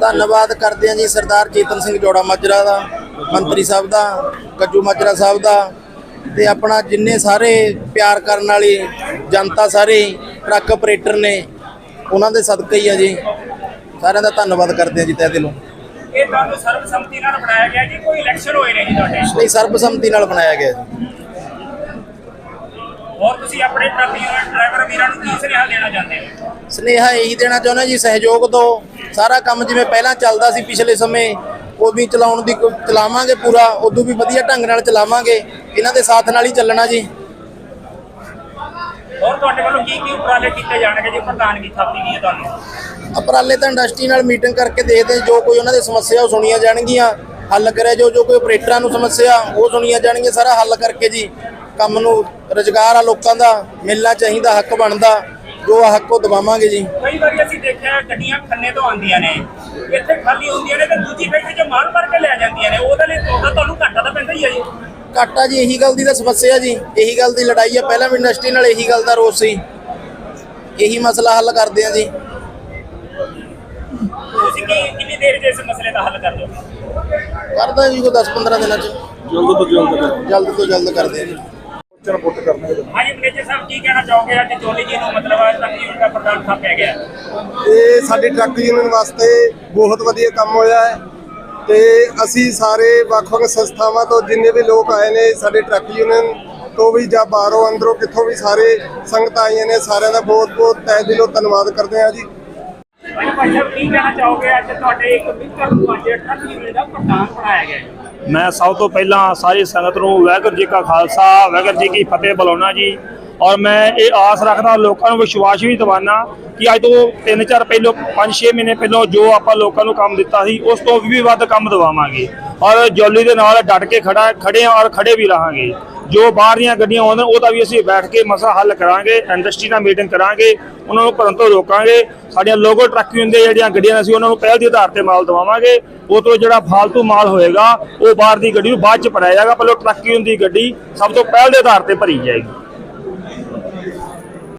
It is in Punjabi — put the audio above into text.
ਧੰਨਵਾਦ ਕਰਦੇ ਹਾਂ ਜੀ ਸਰਦਾਰ ਚੇਤਨ ਸਿੰਘ ਜੋੜਾ ਮਾਜਰਾ ਦਾ ਮੰਤਰੀ ਸਾਹਿਬ ਦਾ ਕੱਜੂ ਮਾਜਰਾ ਸਾਹਿਬ ਦਾ ਤੇ ਆਪਣਾ ਜਿੰਨੇ ਸਾਰੇ ਪਿਆਰ ਕਰਨ ਵਾਲੀ ਜਨਤਾ ਸਾਰੇ ਟਰੱਕ ਆਪਰੇਟਰ ਨੇ ਉਹਨਾਂ ਦੇ ਸਦਕਾ ਹੀ ਆ ਜੀ। ਸਾਰਿਆਂ ਦਾ ਧੰਨਵਾਦ ਕਰਦੇ ਹਾਂ ਜੀ ਤਹਿ ਦਿਲੋਂ। ਇਹ ਤੁਹਾਨੂੰ ਸਰਬਸੰਮਤੀ ਨਾਲ ਬਣਾਇਆ ਗਿਆ ਜੀ? ਕੋਈ ਇਲੈਕਸ਼ਨ ਹੋਏ ਨੇ ਜੀ ਤੁਹਾਡੇ? ਨਹੀਂ ਸਰਬਸੰਮਤੀ ਨਾਲ ਬਣਾਇਆ ਗਿਆ ਜੀ। ਹੋਰ ਤੁਸੀਂ ਆਪਣੇ ਟਰੱਕ ਡਰਾਈਵਰ ਵੀਰਾਂ ਨੂੰ ਕੀ ਸੁਨੇਹਾ ਦੇਣਾ ਚਾਹੁੰਦੇ ਹੋ? ਸਨੇਹਾ ਇਹੀ ਦੇਣਾ ਚਾਹੁੰਦਾ ਜੀ ਸਹਿਯੋਗ ਦਿਓ ਸਾਰਾ ਕੰਮ ਜਿਵੇਂ ਪਹਿਲਾਂ ਚੱਲਦਾ ਸੀ ਪਿਛਲੇ ਸਮੇਂ ਉਹ ਵੀ ਚਲਾਉਣ ਦੀ ਚਲਾਵਾਂਗੇ ਪੂਰਾ ਉਦੋਂ ਵੀ ਵਧੀਆ ਢੰਗ ਨਾਲ ਚਲਾਵਾਂਗੇ। ਇਹਨਾਂ ਦੇ ਸਾਥ ਨਾਲ ਹੀ ਚੱਲਣਾ ਜੀ। ਹੋਰ ਤੁਹਾਡੇ ਵੱਲੋਂ ਕੀ ਕੀ ਉਪਰਾਲੇ ਕੀਤੇ ਜਾਣਗੇ ਜੀ? ਪ੍ਰਧਾਨਗੀ ਥਾਪੀ ਹੈ ਤੁਹਾਨੂੰ। ਅਪਰਾਲੇ ਤਾਂ ਇੰਡਸਟਰੀ ਨਾਲ ਮੀਟਿੰਗ ਕਰਕੇ ਦੇਖਦੇ ਜੋ ਕੋਈ ਉਹਨਾਂ ਦੀ ਸਮੱਸਿਆ ਉਹ ਸੁਣੀਆਂ ਜਾਣਗੀਆਂ। ਹੱਲ ਕਰਿਆ ਜੋ ਜੋ ਕੋਈ ਆਪਰੇਟਰਾਂ ਨੂੰ ਸਮੱਸਿਆ ਉਹ ਸੁਣੀਆਂ ਜਾਣਗੀਆਂ ਸਾਰਾ ਹੱਲ ਕਰਕੇ ਜੀ। ਕੰਮ ਨੂੰ ਰੁਜ਼ਗਾਰ ਆ ਲੋਕਾਂ ਦਾ ਮਿਲਣਾ ਚਾਹੀਦਾ ਹੱਕ ਬਣਦਾ ਜੋ ਆ ਹੱਕ ਉਹ ਦਵਾਵਾਂਗੇ ਜੀ। ਕਈ ਵਾਰੀ ਅਸੀਂ ਦੇਖਿਆ ਗੱਡੀਆਂ ਖੰਨੇ ਤੋਂ ਆਉਂਦੀਆਂ ਨੇ ਇੱਥੇ ਖਾਲੀ ਹੁੰਦੀਆਂ ਨੇ ਤੇ ਦੂਜੀ ਫੈਕਟਰੀ 'ਚ ਮਾਲ ਭਰ ਕੇ ਲੈ ਜਾਂਦੀਆਂ ਨੇ ਉਹਦੇ ਲਈ ਉਹਦਾ ਤੁਹਾਨੂੰ ਘਾਟਾ ਤਾਂ ਪੈਂਦਾ ਹੀ ਹੈ ਜੀ। ਘਾਟਾ ਜੀ ਇਹੀ ਗੱਲ ਦੀ ਤਾਂ ਸਮੱਸਿਆ ਜੀ ਇਹੀ ਗੱਲ ਦੀ ਲੜਾਈ ਆ ਪਹਿਲਾਂ ਵੀ ਇੰਡਸਟਰੀ ਨਾਲ ਇਹੀ ਗੱਲ ਦਾ ਰੋਸ ਸੀ। ਇਹੀ ਮਸਲਾ ਹੱਲ ਕਰਦੇ ਆ ਜੀ। ਤੁਸੀਂ ਕੀ ਕਿੰਨੀ ਦੇਰ 'ਚ ਇਸ ਮਸਲੇ ਦਾ ਹੱਲ ਕਰ ਦੋਗੇ ਕਰਦਾ ਜੀ ਕੋਈ 10-15 ਦਿਨਾਂ ਚ। ਜਲਦ ਤੋਂ ਜਲਦ। ਜਲਦ ਤੋਂ ਜਲਦ ਕਰਦੇ ਆ ਜੀ। ਚਲ ਪੁੱਟ ਕਰਨਾ ਇਹਦਾ। ਹਾਂਜੀ ਮੈਨੇਜਰ ਸਾਹਿਬ ਕੀ ਕਹਿਣਾ ਚਾਹੋਗੇ? ਅੱਜ ਜੋਲੀ ਜੀ ਨੂੰ ਮਤਲਬ ਤੱਕ ਯੂਨੀਅਨ ਦਾ ਪ੍ਰਧਾਨ ਥਾਪਿਆ ਗਿਆ ਇਹ ਸਾਡੀ ਟਰੱਕ ਯੂਨੀਅਨ ਵਾਸਤੇ ਬਹੁਤ ਵਧੀਆ ਕੰਮ ਹੋਇਆ ਹੈ ਤੇ ਅਸੀਂ ਸਾਰੇ ਵੱਖ-ਵੱਖ ਸੰਸਥਾਵਾਂ ਤੋਂ ਜਿੰਨੇ ਵੀ ਲੋਕ ਆਏ ਨੇ ਸਾਡੇ ਟਰੱਕ ਯੂਨੀਅਨ ਤੋਂ ਵੀ ਜਾਂ ਬਾਹਰੋਂ ਅੰਦਰੋਂ ਕਿੱਥੋਂ ਵੀ ਸਾਰੇ ਸੰਗਤਾਂ ਆਈਆਂ ਨੇ ਸਾਰਿਆਂ ਦਾ ਬਹੁਤ-ਬਹੁਤ ਤਹਿ ਦਿਲੋਂ ਧੰਨਵਾਦ ਕਰਦੇ ਹਾਂ ਜੀ। ਭਾਈ ਭਾਈ ਸਾਹਿਬ ਕੀ ਕਹਿਣਾ ਚਾਹੋਗੇ? ਅੱਜ ਤੁਹਾਡੇ ਇੱਕ ਮਿੱਤਰ ਨੂੰ ਅੱਜ ਟਰੱਕ ਯੂਨੀਅਨ ਦਾ ਪ੍ਰਧਾਨ ਬਣਾਇਆ ਗਿਆ ਹੈ। ਮੈਂ ਸਭ ਤੋਂ ਪਹਿਲਾਂ ਸਾਰੀ ਸੰਗਤ ਨੂੰ ਵਾਹਿਗੁਰੂ ਜੀ ਕਾ ਖਾਲਸਾ, ਵਾਹਿਗੁਰੂ ਜੀ ਕੀ ਫਤਿਹ ਬੁਲਾਉਣਾ ਜੀ। ਔਰ ਮੈਂ ਇਹ ਆਸ ਰੱਖਦਾ ਲੋਕਾਂ ਨੂੰ, ਵਿਸ਼ਵਾਸ ਵੀ ਦਿਵਾਨਾ ਕਿ ਅੱਜ ਤੋਂ 3-4 ਪਹਿਲੋਂ 5-6 ਮਹੀਨੇ ਪਹਿਲੋਂ ਜੋ ਆਪਾਂ ਲੋਕਾਂ ਨੂੰ ਕੰਮ ਦਿੱਤਾ ਸੀ, ਉਸ ਤੋਂ ਵੀ ਵੱਧ ਕੰਮ ਦਿਵਾਵਾਂਗੇ। ਔਰ ਜੋਲੀ ਦੇ ਨਾਲ ਡਟ ਕੇ ਖੜਾ, ਖੜੇ ਹਾਂ ਔਰ ਖੜੇ ਵੀ ਰਹਾਂਗੇ। ਜੋ ਬਾਹਰ ਦੀਆਂ ਗੱਡੀਆਂ ਆਉਂਦੀਆਂ ਉਹਦਾ ਵੀ ਅਸੀਂ ਬੈਠ ਕੇ ਮਸਲਾ ਹੱਲ ਕਰਾਂਗੇ ਇੰਡਸਟਰੀ ਨਾਲ ਮੀਟਿੰਗ ਕਰਾਂਗੇ, ਉਹਨਾਂ ਨੂੰ ਭਰਨ ਤੋਂ ਰੋਕਾਂਗੇ। ਸਾਡੀਆਂ ਲੋਗੋ ਟਰੱਕ ਹੁੰਦੇ ਜਿਹੜੀਆਂ ਗੱਡੀਆਂ ਨੇ ਅਸੀਂ ਉਹਨਾਂ ਨੂੰ ਪਹਿਲ ਦੇ ਆਧਾਰ ਤੇ ਮਾਲ ਦਵਾਵਾਂਗੇ। ਉਹ ਤੋਂ ਜਿਹੜਾ ਫਾਲਤੂ ਮਾਲ ਹੋਏਗਾ, ਉਹ ਬਾਹਰ ਦੀ ਗੱਡੀ ਨੂੰ ਬਾਅਦ ਚ ਭਰਾਇਆ ਜਾਏਗਾ, ਪਹਿਲਾਂ ਟਰੱਕ ਦੀ ਗੱਡੀ, ਸਭ ਤੋਂ ਪਹਿਲ ਦੇ ਆਧਾਰ ਤੇ ਭਰੀ ਜਾਏਗੀ।